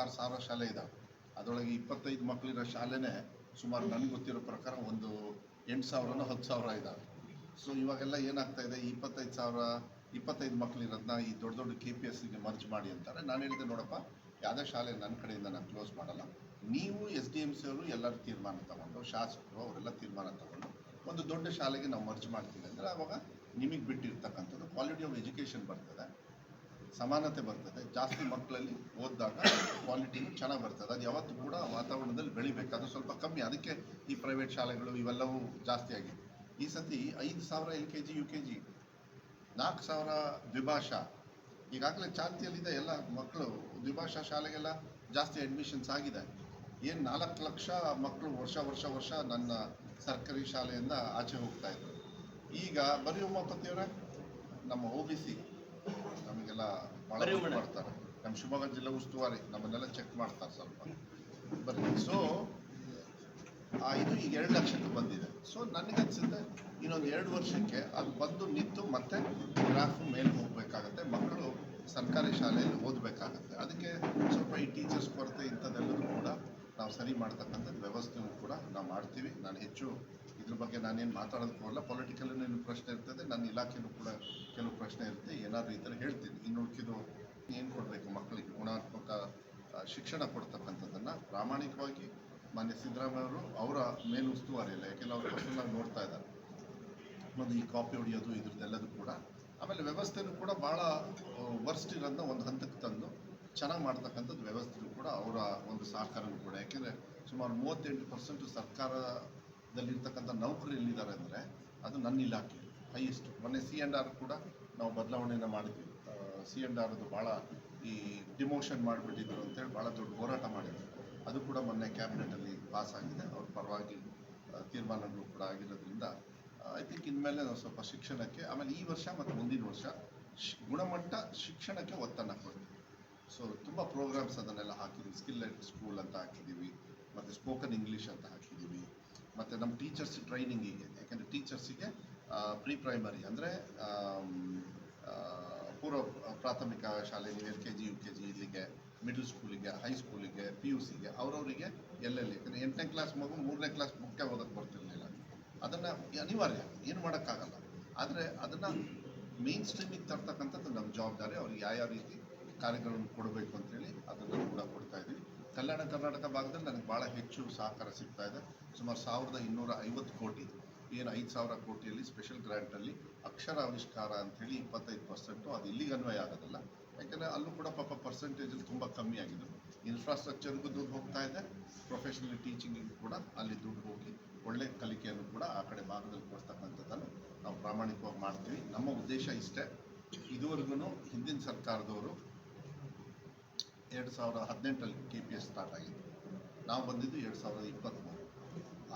ಇಪ್ಪತ್ತಾರು ಸಾವಿರ ಶಾಲೆ ಇದ್ದಾವೆ ಅದರೊಳಗೆ ಇಪ್ಪತ್ತೈದು ಮಕ್ಕಳಿರೋ ಶಾಲೆನೇ ಸುಮಾರು ನನಗೆ ಗೊತ್ತಿರೋ ಪ್ರಕಾರ ಒಂದು ಎಂಟು ಸಾವಿರನೋ ಹತ್ತು ಸಾವಿರ ಇದ್ದಾವೆ ಸೊ ಇವಾಗೆಲ್ಲ ಏನಾಗ್ತಾ ಇದೆ? ಇಪ್ಪತ್ತೈದು ಸಾವಿರ, ಇಪ್ಪತ್ತೈದು ಮಕ್ಕಳಿರೋದನ್ನ ಈ ದೊಡ್ಡ ದೊಡ್ಡ ಕೆ ಪಿ ಎಸ್ಗೆ ಮರ್ಜ್ ಮಾಡಿ ಅಂತಾರೆ. ನಾನು ಹೇಳಿದೆ ನೋಡಪ್ಪ, ಯಾವುದೇ ಶಾಲೆ ನನ್ನ ಕಡೆಯಿಂದ ನಾನು ಕ್ಲೋಸ್ ಮಾಡಲ್ಲ. ನೀವು ಎಸ್ ಡಿ ಎಂ ಸಿ ಅವರು ಎಲ್ಲರೂ ತೀರ್ಮಾನ ತಗೊಂಡು, ಶಾಸಕರು ಅವರೆಲ್ಲ ತೀರ್ಮಾನ ತಗೊಂಡು ಒಂದು ದೊಡ್ಡ ಶಾಲೆಗೆ ನಾವು ಮರ್ಜ್ ಮಾಡ್ತೀವಿ ಅಂದರೆ ಆವಾಗ ನಿಮಗೆ ಬಿಟ್ಟಿರ್ತಕ್ಕಂಥದ್ದು ಕ್ವಾಲಿಟಿ ಆಫ್ ಎಜುಕೇಷನ್ ಬರ್ತದೆ. ಸಮಾನತೆ ಬರ್ತದೆ. ಜಾಸ್ತಿ ಮಕ್ಕಳಲ್ಲಿ ಓದಿದಾಗ ಕ್ವಾಲಿಟಿನೂ ಚೆನ್ನಾಗಿ ಬರ್ತದೆ. ಅದು ಯಾವತ್ತೂ ಕೂಡ ವಾತಾವರಣದಲ್ಲಿ ಬೆಳಿಬೇಕು. ಅದು ಸ್ವಲ್ಪ ಕಮ್ಮಿ. ಅದಕ್ಕೆ ಈ ಪ್ರೈವೇಟ್ ಶಾಲೆಗಳು ಇವೆಲ್ಲವೂ ಜಾಸ್ತಿ ಆಗಿದೆ. ಈ ಸತಿ ಐದು ಸಾವಿರ L K G, U K G, ನಾಲ್ಕು ಸಾವಿರ ದ್ವಿಭಾಷಾ. ಈಗಾಗಲೇ ಚಾಲ್ತಿಯಲ್ಲಿದೆ ಎಲ್ಲ ಮಕ್ಕಳು. ದ್ವಿಭಾಷಾ ಶಾಲೆಗೆಲ್ಲ ಜಾಸ್ತಿ ಅಡ್ಮಿಷನ್ಸ್ ಆಗಿದೆ. ಏನು ನಾಲ್ಕು ಲಕ್ಷ ಮಕ್ಕಳು ವರ್ಷ ವರ್ಷ ವರ್ಷ ನನ್ನ ಸರ್ಕಾರಿ ಶಾಲೆಯಿಂದ ಆಚೆ ಹೋಗ್ತಾ ಇದ್ರು. ಈಗ ಬರೀ ಉಮಾಪತಿಯವರೇ ನಮ್ಮ ಒ ಬಿ ಸಿ ಭಾಳ ಉಮಾ. ಮಾಡ್ತಾರೆ. ನಮ್ಮ ಶಿವಮೊಗ್ಗ ಜಿಲ್ಲಾ ಉಸ್ತುವಾರಿ ನಮ್ಮನ್ನೆಲ್ಲ ಚೆಕ್ ಮಾಡ್ತಾರೆ ಸ್ವಲ್ಪ. ಬರೀ ಸೊ ಆ ಇದು ಈಗ ಎರಡು ಲಕ್ಷಕ್ಕೆ ಬಂದಿದೆ. ಸೊ ನನಗನ್ಸುತ್ತೆ ಇನ್ನೊಂದು ಎರಡು ವರ್ಷಕ್ಕೆ ಅದು ಬಂದು ನಿಂತು ಮತ್ತೆ ಗ್ರಾಫ್ ಮೇಲೆ ಹೋಗಬೇಕಾಗತ್ತೆ ಮಕ್ಕಳು ಸರ್ಕಾರಿ ಶಾಲೆಯಲ್ಲಿ ಓದಬೇಕಾಗತ್ತೆ. ಅದಕ್ಕೆ ಸ್ವಲ್ಪ ಈ ಟೀಚರ್ಸ್ ಕೊರತೆ ಇಂಥದ್ದೆಲ್ಲದೂ ಕೂಡ ನಾವು ಸರಿ ಮಾಡ್ತಕ್ಕಂಥದ್ದು ವ್ಯವಸ್ಥೆಯೂ ಕೂಡ ನಾವು ಮಾಡ್ತೀವಿ. ನಾನು ಹೆಚ್ಚು ಇದ್ರ ಬಗ್ಗೆ ನಾನೇನು ಮಾತಾಡೋದಕ್ಕೆ ಹೋಗಲ್ಲ. ಪೊಲಿಟಿಕಲ್ ಏನು ಪ್ರಶ್ನೆ ಇರ್ತದೆ, ನನ್ನ ಇಲಾಖೆನೂ ಕೂಡ ಕೆಲವು ಪ್ರಶ್ನೆ ಇರುತ್ತೆ. ಏನಾದರೂ ಈ ಥರ ಹೇಳ್ತೀನಿ. ಇನ್ನು ಉಳ್ಕಿದ್ದು ಏನು ಕೊಡಬೇಕು ಮಕ್ಕಳಿಗೆ? ಗುಣಾತ್ಮಕ ಶಿಕ್ಷಣ ಕೊಡ್ತಕ್ಕಂಥದ್ದನ್ನು ಪ್ರಾಮಾಣಿಕವಾಗಿ ಮಾನ್ಯ ಸಿದ್ದರಾಮಯ್ಯ ಅವರು ಅವರ ಮೇಲುಸ್ತುವಾರಿ ಇಲ್ಲ. ಯಾಕೆಂದ್ರೆ ಅವರು ನೋಡ್ತಾ ಇದ್ದಾರೆ. ಒಂದು ಈ ಕಾಪಿ ಹೊಡೆಯೋದು ಇದ್ರದ್ದೆಲ್ಲದು ಕೂಡ. ಆಮೇಲೆ ವ್ಯವಸ್ಥೆನೂ ಕೂಡ ಭಾಳ ವರ್ಸ್ಟ್ ಇರೋದನ್ನ ಒಂದು ಹಂತಕ್ಕೆ ತಂದು ಚೆನ್ನಾಗಿ ಮಾಡ್ತಕ್ಕಂಥದ್ದು ವ್ಯವಸ್ಥೆಯೂ ಕೂಡ ಅವರ ಒಂದು ಸಹಕಾರನೂ ಕೂಡ. ಯಾಕೆಂದರೆ ಸುಮಾರು ಮೂವತ್ತೆಂಟು ಪರ್ಸೆಂಟ್ ಸರ್ಕಾರದಲ್ಲಿರ್ತಕ್ಕಂಥ ನೌಕರರು ಎಲ್ಲಿದ್ದಾರೆ ಅಂದರೆ ಅದು ನನ್ನ ಇಲಾಖೆ ಹೈಯೆಸ್ಟ್ ಮೊನ್ನೆ ಸಿ ಆ್ಯಂಡ್ ಆರ್ ಕೂಡ ನಾವು ಬದಲಾವಣೆಯನ್ನು ಮಾಡಿದ್ವಿ. ಸಿ ಆ್ಯಂಡ್ ಆರ್ದು ಭಾಳ ಈ ಡಿಮೋಷನ್ ಮಾಡಿಬಿಟ್ಟಿದ್ರು ಅಂತೇಳಿ ಭಾಳ ದೊಡ್ಡ ಹೋರಾಟ ಮಾಡಿದ್ರು. ಅದು ಕೂಡ ಮೊನ್ನೆ ಕ್ಯಾಬಿನೆಟಲ್ಲಿ ಪಾಸ್ ಆಗಿದೆ. ಅವ್ರ ಪರವಾಗಿ ತೀರ್ಮಾನಗಳು ಕೂಡ ಆಗಿರೋದ್ರಿಂದ ಐ ಥಿಂಕ್ ಇನ್ಮೇಲೆ ನಾವು ಸ್ವಲ್ಪ ಶಿಕ್ಷಣಕ್ಕೆ, ಆಮೇಲೆ ಈ ವರ್ಷ ಮತ್ತು ಮುಂದಿನ ವರ್ಷ ಗುಣಮಟ್ಟ ಶಿಕ್ಷಣಕ್ಕೆ ಒತ್ತನ್ನು ಕೊಡ್ತೀವಿ. ಸೊ ತುಂಬ ಪ್ರೋಗ್ರಾಮ್ಸ್ ಅದನ್ನೆಲ್ಲ ಹಾಕಿದ್ದೀವಿ ಸ್ಕಿಲ್ ಎಡ್ ಸ್ಕೂಲ್ ಅಂತ ಹಾಕಿದ್ದೀವಿ ಮತ್ತು ಸ್ಪೋಕನ್ ಇಂಗ್ಲೀಷ್ ಅಂತ ಹಾಕಿದ್ದೀವಿ ಮತ್ತು ನಮ್ಮ ಟೀಚರ್ಸ್ ಟ್ರೈನಿಂಗಿಗೆ ಯಾಕೆಂದರೆ ಟೀಚರ್ಸಿಗೆ ಪ್ರೀ ಪ್ರೈಮರಿ ಅಂದರೆ ಪೂರ್ವ ಪ್ರಾಥಮಿಕ ಶಾಲೆ L K G U K G ಇಲ್ಲಿಗೆ ಮಿಡಲ್ ಸ್ಕೂಲಿಗೆ ಹೈ ಸ್ಕೂಲಿಗೆ ಪಿ ಯು ಸಿಗೆ ಅವರವರಿಗೆ ಎಲ್ಲೆಲ್ಲಿ, ಯಾಕಂದರೆ ಎಂಟನೇ ಕ್ಲಾಸ್ ಮಗು ಮೂರನೇ ಕ್ಲಾಸ್ ಮುಖ್ಯ ಓದಕ್ಕೆ ಬರ್ತಿರ್ಲಿಲ್ಲ. ಅದನ್ನು ಅನಿವಾರ್ಯ, ಏನು ಮಾಡೋಕ್ಕಾಗಲ್ಲ. ಆದರೆ ಅದನ್ನು ಮೇನ್ ಸ್ಟ್ರೀಮಿಗೆ ತರ್ತಕ್ಕಂಥದ್ದು ನಮ್ಮ ಜವಾಬ್ದಾರಿ, ಅವ್ರಿಗೆ ಯಾವ ಯಾವ ರೀತಿ ಕಾರ್ಯಗಳನ್ನು ಕೊಡಬೇಕು ಅಂತೇಳಿ ಅದನ್ನು ಕೂಡ ಕೊಡ್ತಾ ಇದ್ದೀವಿ. ಕಲ್ಯಾಣ ಕರ್ನಾಟಕ ಭಾಗದಲ್ಲಿ ನನಗೆ ಭಾಳ ಹೆಚ್ಚು ಸಹಕಾರ ಸಿಗ್ತಾ ಇದೆ. ಸುಮಾರು ಸಾವಿರದ ಇನ್ನೂರ ಐವತ್ತು ಕೋಟಿ, ಏನು ಐದು ಸಾವಿರ ಕೋಟಿಯಲ್ಲಿ ಸ್ಪೆಷಲ್ ಗ್ರ್ಯಾಂಟಲ್ಲಿ ಅಕ್ಷರ ಆವಿಷ್ಕಾರ ಅಂಥೇಳಿ ಇಪ್ಪತ್ತೈದು ಪರ್ಸೆಂಟು ಅದು ಇಲ್ಲಿಗೆ ಅನ್ವಯ ಆಗೋದಿಲ್ಲ. ಯಾಕೆಂದರೆ ಅಲ್ಲೂ ಕೂಡ ಪಾಪ ಪರ್ಸೆಂಟೇಜಲ್ಲಿ ತುಂಬ ಕಮ್ಮಿ ಆಗಿದೆ. ಇನ್ಫ್ರಾಸ್ಟ್ರಕ್ಚರ್ಗೂ ದುಡ್ಡು ಹೋಗ್ತಾ ಇದೆ. ಪ್ರೊಫೆಷನಲ್ ಟೀಚಿಂಗಿಗೂ ಕೂಡ ಅಲ್ಲಿ ದುಡ್ಡು ಹೋಗಿ ಒಳ್ಳೆ ಕಲಿಕೆಯನ್ನು ಕೂಡ ಆ ಕಡೆ ಭಾಗದಲ್ಲಿ ಕೊಡ್ತಕ್ಕಂಥದ್ದನ್ನು ನಾವು ಪ್ರಾಮಾಣಿಕವಾಗಿ ಮಾಡ್ತೀವಿ. ನಮ್ಮ ಉದ್ದೇಶ ಇಷ್ಟೇ. ಇದುವರೆಗೂ ಹಿಂದಿನ ಸರ್ಕಾರದವರು ಎರಡು ಸಾವಿರದ ಹದಿನೆಂಟರಲ್ಲಿ ಕೆ ಪಿ ಎಸ್ ಸ್ಟಾರ್ಟ್ ಆಗಿತ್ತು. ನಾವು ಬಂದಿದ್ದು ಎರಡು ಸಾವಿರದ ಇಪ್ಪತ್ತ್ಮೂರು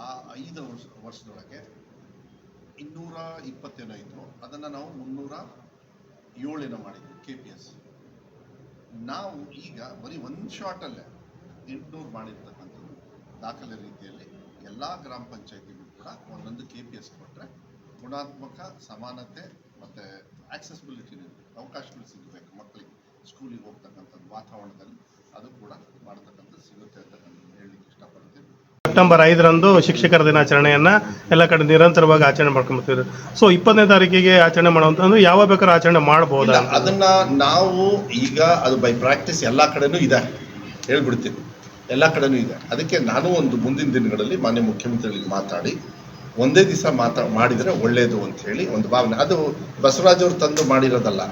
ಆ ಐದು ವರ್ಷ, ವರ್ಷದೊಳಗೆ ಇನ್ನೂರ ಇಪ್ಪತ್ತೇನೋ ಅದನ್ನು ನಾವು ಮುನ್ನೂರ ಏಳೇನೋ ಮಾಡಿದ್ವಿ ಕೆ ಪಿ ಎಸ್ ನಾವು ಈಗ ಬರೀ ಒಂದು ಶಾರ್ಟಲ್ಲೇ ಎಂಟುನೂರು ಮಾಡಿರ್ತಕ್ಕಂಥದ್ದು ದಾಖಲೆ ರೀತಿಯಲ್ಲಿ ಎಲ್ಲ ಗ್ರಾಮ ಪಂಚಾಯತಿಗೂ ಕೂಡ ಒಂದೊಂದು ಕೆ ಪಿ ಎಸ್ ಕೊಟ್ಟರೆ ಗುಣಾತ್ಮಕ, ಸಮಾನತೆ ಮತ್ತು ಆಕ್ಸೆಸಿಬಿಲಿಟಿ ಅವಕಾಶಗಳು ಸಿಗಬೇಕು ಮಕ್ಕಳಿಗೆ. ಸ್ಕೂಲಿಗೆ ಹೋಗ್ತಕ್ಕಂಥದ್ದು ವಾತಾವರಣದಲ್ಲಿ ಅದು ಕೂಡ ಮಾಡ್ತಕ್ಕಂಥ ಸಿಗುತ್ತೆ ಅಂತಕ್ಕಂಥದ್ದು ಹೇಳಲಿಕ್ಕೆ ಇಷ್ಟಪಡ್ತೀನಿ. ಸೆಪ್ಟೆಂಬರ್ ಐದರಂದು ಶಿಕ್ಷಕರ ದಿನಾಚರಣೆಯನ್ನು ಎಲ್ಲ ಕಡೆ ನಿರಂತರವಾಗಿ ಆಚರಣೆ ಮಾಡ್ಕೊಂಬರ್ತೀವಿ ಸೊ ಇಪ್ಪತ್ತನೇ ತಾರೀಕಿಗೆ ಆಚರಣೆ ಮಾಡುವಂಥದ್ದು ಯಾವ ಬೇಕಾದ್ರೂ ಆಚರಣೆ ಮಾಡ್ಬೋದಾ? ಅದನ್ನು ಅದನ್ನ ನಾವು ಈಗ ಅದು ಬೈ ಪ್ರಾಕ್ಟೀಸ್ ಎಲ್ಲ ಕಡೆನೂ ಇದೆ. ಹೇಳ್ಬಿಡ್ತೀನಿ. ಎಲ್ಲ ಕಡೆನೂ ಇದೆ. ಅದಕ್ಕೆ ನಾನು ಒಂದು ಮುಂದಿನ ದಿನಗಳಲ್ಲಿ ಮಾನ್ಯ ಮುಖ್ಯಮಂತ್ರಿಗಳಿಗೆ ಮಾತಾಡಿ ಒಂದೇ ದಿವಸ ಮಾತಾ ಮಾಡಿದರೆ ಒಳ್ಳೆಯದು ಅಂತ ಹೇಳಿ ಒಂದು ಭಾವನೆ. ಅದು ಬಸವರಾಜ್ ಅವರು ತಂದು ಮಾಡಿರೋದಲ್ಲ.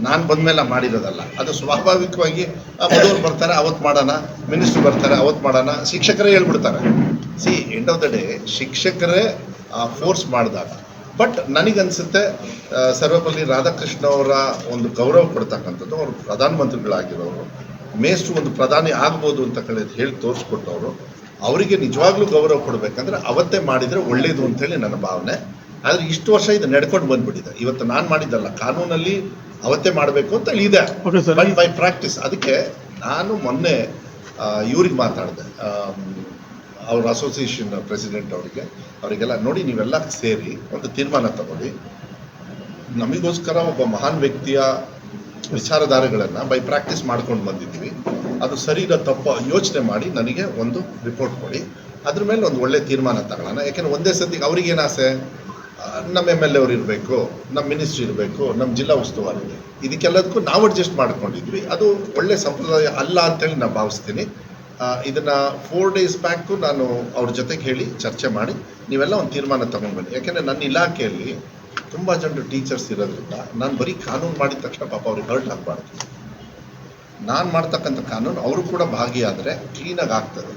ನಾನು ಬಂದ್ಮೇಲೆ ಮಾಡಿರೋದಲ್ಲ. ಅದು ಸ್ವಾಭಾವಿಕವಾಗಿ ಆ, ಮಧುವ್ರು ಬರ್ತಾರೆ ಅವತ್ತು ಮಾಡೋಣ ಮಿನಿಸ್ಟ್ರು ಬರ್ತಾರೆ ಅವತ್ತು ಮಾಡೋಣ ಶಿಕ್ಷಕರೇ ಹೇಳ್ಬಿಡ್ತಾರೆ. See end of the day ಶಿಕ್ಷಕರೇ force ಮಾಡಿದಾಗ. ಬಟ್ ನನಗನ್ಸುತ್ತೆ ಆ, ಸರ್ವಪಲ್ಲಿ ರಾಧಾಕೃಷ್ಣ ಅವರ ಒಂದು ಗೌರವ ಕೊಡ್ತಕ್ಕಂಥದ್ದು ಅವರು ಪ್ರಧಾನಮಂತ್ರಿಗಳಾಗಿರೋರು. ಮೇಷ್ಟು ಒಂದು ಪ್ರಧಾನಿ ಆಗ್ಬೋದು ಅಂತ ಕಳೆದು ಹೇಳಿ ತೋರಿಸ್ಕೊಟ್ಟವರು. ಅವರಿಗೆ ನಿಜವಾಗ್ಲೂ ಗೌರವ ಕೊಡಬೇಕಂದ್ರೆ ಅವತ್ತೇ ಮಾಡಿದರೆ ಒಳ್ಳೇದು ಅಂತೇಳಿ ನನ್ನ ಭಾವನೆ. ಆದರೆ ಇಷ್ಟು ವರ್ಷ ಇದು ನಡ್ಕೊಂಡು ಬಂದ್ಬಿಟ್ಟಿದೆ. ಇವತ್ತು ನಾನು ಮಾಡಿದ್ದಲ್ಲ. ಕಾನೂನಲ್ಲಿ ಅವತ್ತೇ ಮಾಡಬೇಕು ಅಂತ ಇದೆ. ಬಟ್ ಬೈ ಪ್ರಾಕ್ಟೀಸ್ ಅದಕ್ಕೆ ನಾನು ಮೊನ್ನೆ ಇವ್ರಿಗೆ ಮಾತಾಡಿದೆ. ಅವ್ರ ಅಸೋಸಿಯೇಷನ್ ಪ್ರೆಸಿಡೆಂಟ್ ಅವರಿಗೆ. ಅವರಿಗೆಲ್ಲ ನೋಡಿ ನೀವೆಲ್ಲ ಸೇರಿ ಒಂದು ತೀರ್ಮಾನ ತಗೊಳ್ಳಿ. ನಮಗೋಸ್ಕರ ಒಬ್ಬ ಮಹಾನ್ ವ್ಯಕ್ತಿಯ ವಿಚಾರಧಾರೆಗಳನ್ನು ಬೈ ಪ್ರಾಕ್ಟೀಸ್ ಮಾಡ್ಕೊಂಡು ಬಂದಿದ್ವಿ. ಅದು ಸರಿನ ತಪ್ಪ ಯೋಚನೆ ಮಾಡಿ ನನಗೆ ಒಂದು ರಿಪೋರ್ಟ್ ಕೊಡಿ. ಅದ್ರ ಮೇಲೆ ಒಂದು ಒಳ್ಳೆ ತೀರ್ಮಾನ ತಗೊಳ್ಳೋಣ. ಯಾಕೆಂದ್ರೆ ಒಂದೇ ಸತಿ ಅವ್ರಿಗೇನು ಆಸೆ? ನಮ್ಮ ಎಂ ಎಲ್ ಎ ಅವ್ರು ಇರಬೇಕು ನಮ್ಮ ಮಿನಿಸ್ಟ್ರಿ ಇರಬೇಕು ನಮ್ಮ ಜಿಲ್ಲಾ ಉಸ್ತುವಾರಿ ಇದಕ್ಕೆಲ್ಲದಕ್ಕೂ ನಾವು ಅಡ್ಜಸ್ಟ್ ಮಾಡ್ಕೊಂಡಿದ್ವಿ. ಅದು ಒಳ್ಳೆ ಸಂಪ್ರದಾಯ ಅಲ್ಲ ಅಂತೇಳಿ ನಾನು ಭಾವಿಸ್ತೀನಿ. ಇದನ್ನು ಫೋರ್ ಡೇಸ್ ಬ್ಯಾಕು ನಾನು ಅವ್ರ ಜೊತೆಗೆ ಹೇಳಿ ಚರ್ಚೆ ಮಾಡಿ ನೀವೆಲ್ಲ ಒಂದು ತೀರ್ಮಾನ ತಗೊಂಡ್ಬನ್ನಿ ಯಾಕೆಂದರೆ ನನ್ನ ಇಲಾಖೆಯಲ್ಲಿ ತುಂಬ ಜನರು ಟೀಚರ್ಸ್ ಇರೋದ್ರಿಂದ ನಾನು ಬರೀ ಕಾನೂನು ಮಾಡಿದ ತಕ್ಷಣ ಪಾಪ ಅವ್ರಿಗೆ ಹರ್ಟ್ ಆಗಬಾರ್ದು. ನಾನು ಮಾಡ್ತಕ್ಕಂಥ ಕಾನೂನು ಅವರು ಕೂಡ ಭಾಗಿಯಾದರೆ ಕ್ಲೀನಾಗಿ ಆಗ್ತದೆ.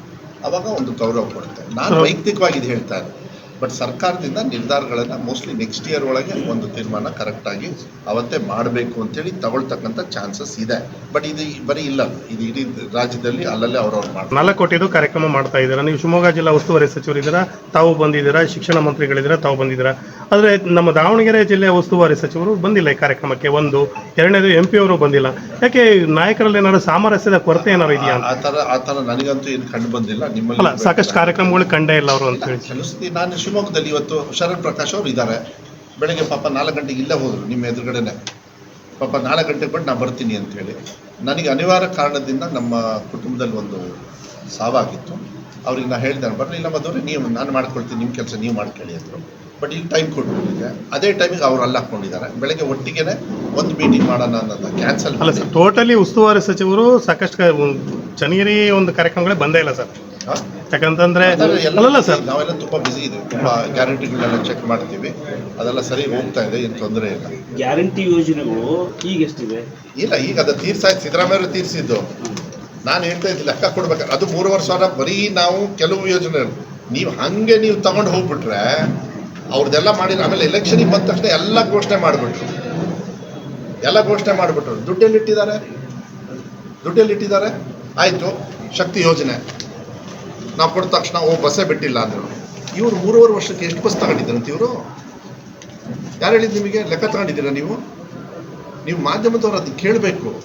ಅವಾಗ ಒಂದು ಗೌರವ ಕೊಡುತ್ತೆ. ನಾನು ವೈಯಕ್ತಿಕವಾಗಿ ಇದು ಹೇಳ್ತಾ ಇದ್ದೆ ಬಟ್ ಸರ್ಕಾರದಿಂದ ನಿರ್ಧಾರಗಳನ್ನು ಮೋಸ್ಟ್ಲಿ ನೆಕ್ಸ್ಟ್ ಇಯರ್ ಒಳಗೆ ಒಂದು ತೀರ್ಮಾನ ಕರೆಕ್ಟಾಗಿ ಅವತ್ತೇ ಮಾಡಬೇಕು ಅಂತೇಳಿ ತಗೊಳ್ತಕ್ಕಂಥ ಚಾನ್ಸಸ್ ಇದೆ. ಬಟ್ ಇದು ಬರೀ ಇಲ್ಲ. ಇದು ಇಡೀ ರಾಜ್ಯದಲ್ಲಿ ಅಲ್ಲಲ್ಲೇ ಅವ್ರವ್ರು ಮಾಡ್ತಾರೆ. ನಾಲ್ಕು ಕೋಟಿದು ಕಾರ್ಯಕ್ರಮ ಮಾಡ್ತಾ ಇದ್ದೀರಾ? ನೀವು ಶಿವಮೊಗ್ಗ ಜಿಲ್ಲಾ ಉಸ್ತುವಾರಿ ಸಚಿವರಿದ್ದೀರಾ ತಾವು ಬಂದಿದ್ದೀರಾ? ಶಿಕ್ಷಣ ಮಂತ್ರಿಗಳಿದ್ದೀರಾ? ತಾವು ಬಂದಿದ್ದೀರಾ? ಆದರೆ ನಮ್ಮ ದಾವಣಗೆರೆ ಜಿಲ್ಲೆಯ ಉಸ್ತುವಾರಿ ಸಚಿವರು ಬಂದಿಲ್ಲ ಈ ಕಾರ್ಯಕ್ರಮಕ್ಕೆ. ಒಂದು ಎರಡನೇದು ಎಂ ಪಿ ಅವರು ಬಂದಿಲ್ಲ. ಯಾಕೆ ನಾಯಕರಲ್ಲಿ ಏನಾದ್ರು ಸಾಮರಸ್ಯದ ಕೊರತೆ ಏನಾದ್ರು ಇದೆಯಾ ಆ ಥರ ಆ ಥರ ನನಗಂತೂ ಏನು ಕಂಡು ಬಂದಿಲ್ಲ. ಅಲ್ಲ ನಿಮ್ಮಲ್ಲಿ ಸಾಕಷ್ಟು ಕಾರ್ಯಕ್ರಮಗಳು ಕಂಡೇ ಇಲ್ಲ ಅವರು ಅಂತ ಹೇಳಿ ನಾನು ಶಿವಮೊಗ್ಗದಲ್ಲಿ ಇವತ್ತು ಶರಣ್ ಪ್ರಕಾಶ್ ಅವರು ಇದ್ದಾರೆ. ಬೆಳಗ್ಗೆ ಪಾಪ ನಾಲ್ಕು ಗಂಟೆಗೆ ಇಲ್ಲೇ ಹೋದರು ನಿಮ್ಮ ಎದುರುಗಡೆನೆ. ಪಾಪ ನಾಲ್ಕು ಗಂಟೆಗೆ ಬಂದು ನಾನು ಬರ್ತೀನಿ ಅಂತ ಹೇಳಿ. ನನಗೆ ಅನಿವಾರ್ಯ ಕಾರಣದಿಂದ ನಮ್ಮ ಕುಟುಂಬದಲ್ಲಿ ಒಂದು ಸಾವಾಗಿತ್ತು. ಅವ್ರಿಗೆ ನಾನು ಹೇಳ್ದೆ ಬರಲಿಲ್ಲ ಮದವ್ರೆ ನೀವು ನಾನು ಮಾಡ್ಕೊಳ್ತೀನಿ ನಿಮ್ಮ ಕೆಲಸ ನೀವು ಮಾಡ್ಕೊಳ್ಳಿ ಅಂದರು. ಬಟ್ ಈಗ ಟೈಮ್ ಕೊಟ್ಬಿಟ್ಟಿದೆ. ಅದೇ ಟೈಮಿಗೆ ಅವ್ರು ಅಲ್ಲಿ ಹಾಕ್ಕೊಂಡಿದ್ದಾರೆ ಬೆಳಗ್ಗೆ ಒಟ್ಟಿಗೆನೆ ಒಂದು ಮೀಟಿಂಗ್ ಮಾಡೋಣ ಅನ್ನೋದು ಕ್ಯಾನ್ಸಲ್ ಅಲ್ಲ ಸರ್ ಟೋಟಲಿ ಉಸ್ತುವಾರಿ ಸಚಿವರು ಸಾಕಷ್ಟು ಚನ್ನಗಿರಿ ಒಂದು ಕಾರ್ಯಕ್ರಮಗಳೇ ಬಂದೇ ಇಲ್ಲ ಸರ್. ಯಾಕಂತಂದ್ರೆ ಅಲ್ಲಲ್ಲ ಸರ್. ನಾವೆಲ್ಲ ತುಂಬಾ ಬಿಸಿ ಇದ್ದೀವಿ. ತುಂಬಾ ಗ್ಯಾರಂಟಿಗಳನ್ನೆಲ್ಲ ಚೆಕ್ ಮಾಡ್ತೀವಿ. ಅದೆಲ್ಲ ಸರಿ ಹೋಗ್ತಾ ಇದೆ ಏನು ತೊಂದರೆ ಇಲ್ಲ. ಗ್ಯಾರಂಟಿ ಯೋಜನೆಗಳು ಈಗ ಎಷ್ಟಿದೆ? ಇಲ್ಲ ಈಗ ಅದು ತೀರ್ಸಾಯ್ತು ಸಿದ್ದರಾಮಯ್ಯ ತೀರ್ಸಿದ್ದು. ನಾನು ಹೇಳ್ತಾ ಇದ್ದೆ ಲೆಕ್ಕ ಕೊಡ್ಬೇಕಾದ್ರೆ ಅದು ಮೂರುವರೆ ಸಾವಿರ ಬರೀ ನಾವು ಕೆಲವು ಯೋಜನೆ ನೀವು ಹಂಗೆ ನೀವು ತಗೊಂಡು ಹೋಗ್ಬಿಟ್ರೆ ಅವ್ರದ್ದೆಲ್ಲ ಮಾಡಿ ಆಮೇಲೆ ಎಲೆಕ್ಷನಿಗೆ ಬಂದ ತಕ್ಷಣ ಎಲ್ಲ ಘೋಷಣೆ ಮಾಡಿಬಿಟ್ರು. ಎಲ್ಲ ಘೋಷಣೆ ಮಾಡಿಬಿಟ್ರು. ದುಡ್ಡೆಲ್ಲಿ ಇಟ್ಟಿದ್ದಾರೆ? ದುಡ್ಡೆಲ್ಲಿ ಇಟ್ಟಿದ್ದಾರೆ? ಆಯಿತು, ಶಕ್ತಿ ಯೋಜನೆ. ನಾವು ಕೊಟ್ಟ ತಕ್ಷಣ, ಓ, ಬಸ್ಸೇ ಬಿಟ್ಟಿಲ್ಲ ಅಂದರು. ಇವರು ಮೂರುವರೆ ವರ್ಷಕ್ಕೆ ಎಷ್ಟು ಬಸ್ ತಗೊಂಡಿದ್ದಾರಂತ ಇವರು? ಯಾರು ಹೇಳಿದ್ದು ನಿಮಗೆ? ಲೆಕ್ಕ ತಗೊಂಡಿದ್ದೀರಾ ನೀವು? ನೀವು ಮಾಧ್ಯಮದವ್ರು ಅದನ್ನ ಕೇಳಬೇಕು.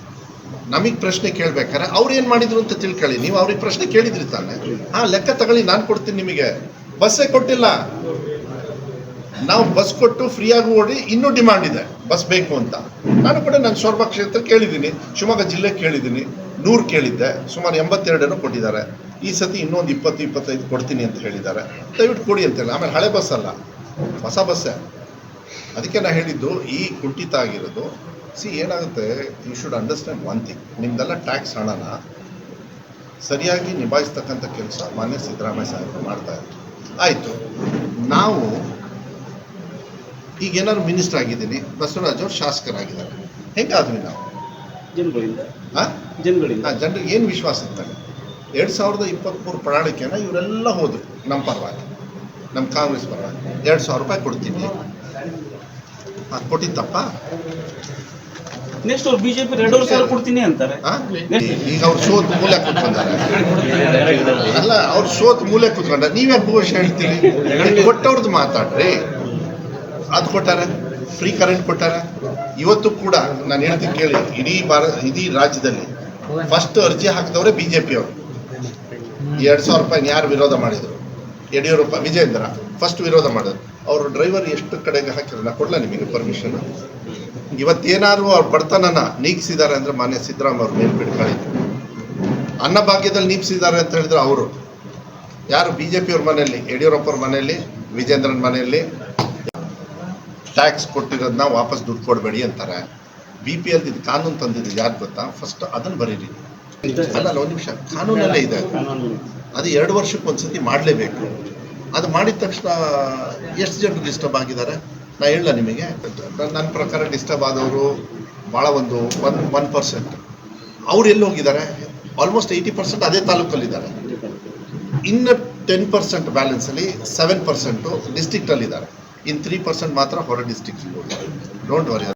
ನಮಗೆ ಪ್ರಶ್ನೆ ಕೇಳ್ಬೇಕಾರೆ ಅವ್ರು ಏನು ಮಾಡಿದ್ರು ಅಂತ ತಿಳ್ಕೊಳ್ಳಿ. ನೀವು ಅವ್ರಿಗೆ ಪ್ರಶ್ನೆ ಕೇಳಿದ್ರಿ ತಾನೆ. ಹಾಂ, ಲೆಕ್ಕ ತಗೊಳ್ಳಿ, ನಾನು ಕೊಡ್ತೀನಿ ನಿಮಗೆ. ಬಸ್ಸೇ ಕೊಟ್ಟಿಲ್ಲ. ನಾವು ಬಸ್ ಕೊಟ್ಟು ಫ್ರೀಯಾಗಿ ಓಡಿ ಇನ್ನೂ ಡಿಮಾಂಡ್ ಇದೆ. ಬಸ್ ಬೇಕು ಅಂತ. ನಾನು ಕೂಡ ನಾನು ಸೊರಬ ಕ್ಷೇತ್ರ ಕೇಳಿದ್ದೀನಿ. ಶಿವಮೊಗ್ಗ ಜಿಲ್ಲೆ ಕೇಳಿದ್ದೀನಿ. ನೂರು ಕೇಳಿದ್ದೆ. ಸುಮಾರು ಎಂಬತ್ತೆರಡನ್ನು ಕೊಟ್ಟಿದ್ದಾರೆ. ಈ ಸತಿ ಇನ್ನೊಂದು ಇಪ್ಪತ್ತು, ಇಪ್ಪತ್ತೈದು ಕೊಡ್ತೀನಿ ಅಂತ ಹೇಳಿದ್ದಾರೆ. ದಯವಿಟ್ಟು ಕೊಡಿ ಅಂತ ಆಮೇಲೆ ಹಳೆ ಬಸ್ ಅಲ್ಲ. ಹೊಸ ಬಸ್ಸೇ ಅದಕ್ಕೆ ನಾನು ಹೇಳಿದ್ದು, ಈ ಕುಂಠಿತ ಆಗಿರೋದು. ಸಿ ಏನಾಗುತ್ತೆ? You should understand one thing ನಿಮ್ದೆಲ್ಲ ಟ್ಯಾಕ್ಸ್ ಹಣನ ಸರಿಯಾಗಿ ನಿಭಾಯಿಸ್ತಕ್ಕಂಥ ಕೆಲಸ ಮಾನ್ಯ ಸಿದ್ದರಾಮಯ್ಯ ಸಾಹೇಬರು ಮಾಡ್ತಾ ಇದ್ದಾರೆ ಆಯಿತು. ನಾವು ಈಗ ಏನಾದ್ರು ಮಿನಿಸ್ಟರ್ ಆಗಿದ್ದೀನಿ ಬಸವರಾಜ್ ಅವರು ಶಾಸಕರಾಗಿದ್ದಾರೆ. ಹೆಂಗಾದ್ವಿ ನಾವು? ಜನಗಳಿಂದ? ಜನಗಳಿಂದ. ಜನರಿಗೆ ಏನು ವಿಶ್ವಾಸ ಇರ್ತಾರೆ ಎರಡು ಸಾವಿರದ ಇಪ್ಪತ್ತ್ಮೂರು ಪ್ರಣಾಳಿಕೆನ ಇವರೆಲ್ಲ ಹೋದ್ರು ನಮ್ಮ ಪರವಾಗಿ. ನಮ್ಮ ಕಾಂಗ್ರೆಸ್ ಪರವಾಗಿ. ಎರಡು ಸಾವಿರ ರೂಪಾಯಿ ಕೊಡ್ತೀನಿ. ಅದು ಕೊಟ್ಟಿತ್ತಪ್ಪ ನೆಕ್ಸ್ಟ್ ಅವ್ರು ಬಿಜೆಪಿ ಎರಡೂವರೆ ಸಾವಿರ ಕೊಡ್ತೀನಿ ಅಂತಾರೆ? ಈಗ ಅವ್ರು ಸೋತ್ ಮೂಲೆ ಕೂತ್ಕೊಂಡಾರೆ. ಅಲ್ಲ ಅವ್ರು ಸೋತ್ ಮೂಲೆ ಕೂತ್ಕೊಂಡ ನೀವೇ ಘೋಷ ಹೇಳ್ತೀರಿ? ಕೊಟ್ಟವ್ರದ್ದು ಮಾತಾಡ್ರಿ. ಅದು ಕೊಟ್ಟಾರೆ ಫ್ರೀ ಕರೆಂಟ್ ಕೊಟ್ಟಾರೆ. ಇವತ್ತು ಕೂಡ ನಾನು ಹೇಳ್ತೀನಿ ಕೇಳಿ, ಇಡೀ ಭಾರತ ಇಡೀ ರಾಜ್ಯದಲ್ಲಿ ಫಸ್ಟ್ ಅರ್ಜಿ ಹಾಕಿದವರೇ ಬಿ ಜೆ ಪಿಯವರು ಎರಡು ಸಾವಿರ ರೂಪಾಯಿ ಯಾರು ವಿರೋಧ ಮಾಡಿದರು? ಯಡಿಯೂರಪ್ಪ ವಿಜೇಂದ್ರ ಫಸ್ಟ್ ವಿರೋಧ ಮಾಡಿದ್ರು. ಅವರು ಡ್ರೈವರ್ ಎಷ್ಟು ಕಡೆಗೆ ಹಾಕಿದ್ರು? ನಾ ಕೊಡ್ಲಾ ನಿಮಗೆ ಪರ್ಮಿಷನ್ ಇವತ್ತೇನಾದ್ರು ಅವ್ರ ಬಡತನನ ನೀಗಿಸಿದ್ದಾರೆ ಅಂದ್ರೆ ಮಾನ್ಯ ಸಿದ್ದರಾಮಯ್ಯ ಅವ್ರು ನೆನ್ಪಿಟ್ಕೊಳ್ಳಿದ್ರು ಅನ್ನಭಾಗ್ಯದಲ್ಲಿ ನೀಗಿಸಿದ್ದಾರೆ ಅಂತ ಹೇಳಿದ್ರು ಅವರು. ಯಾರು ಬಿ ಜೆ ಪಿಯವ್ರ ಮನೆಯಲ್ಲಿ? ಯಡಿಯೂರಪ್ಪ ಅವ್ರ ಮನೆಯಲ್ಲಿ? ವಿಜೇಂದ್ರನ ಮನೆಯಲ್ಲಿ? ಟ್ಯಾಕ್ಸ್ ಕೊಟ್ಟಿರೋದನ್ನ ವಾಪಸ್ ದುಡ್ಡು ಕೊಡಬೇಡಿ ಅಂತಾರೆ. ಬಿ ಪಿ ಎಲ್ ಇದು ಕಾನೂನು ತಂದಿದ್ದು ಯಾರು ಗೊತ್ತಾ? ಫಸ್ಟ್ ಅದನ್ನು ಬರೀರಿ. ಅಲ್ಲ ಒಂದು ನಿಮಿಷ. ಕಾನೂನಲ್ಲೇ ಇದೆ. ಅದು ಎರಡು ವರ್ಷಕ್ಕೆ ಒಂದ್ಸತಿ ಮಾಡಲೇಬೇಕು. ಅದು ಮಾಡಿದ ತಕ್ಷಣ ಎಷ್ಟು ಜನರು ಡಿಸ್ಟರ್ಬ್ ಆಗಿದ್ದಾರೆ? ನಾ ಹೇಳ ನಿಮಗೆ. ನನ್ನ ನನ್ನ ಪ್ರಕಾರ ಡಿಸ್ಟರ್ಬ್ ಆದವರು ಭಾಳ ಒಂದು ಒನ್ ಒನ್ ಪರ್ಸೆಂಟ್ ಅವ್ರು ಎಲ್ಲಿ ಹೋಗಿದ್ದಾರೆ? ಆಲ್ಮೋಸ್ಟ್ ಏಯ್ಟಿ ಪರ್ಸೆಂಟ್ ಅದೇ ತಾಲೂಕಲ್ಲಿದ್ದಾರೆ. ಇನ್ನು ಟೆನ್ ಪರ್ಸೆಂಟ್ ಬ್ಯಾಲೆನ್ಸಲ್ಲಿ ಸೆವೆನ್ ಪರ್ಸೆಂಟು ಡಿಸ್ಟಿಕ್ಟಲ್ಲಿದ್ದಾರೆ in 3% matra for a district. Don't worry.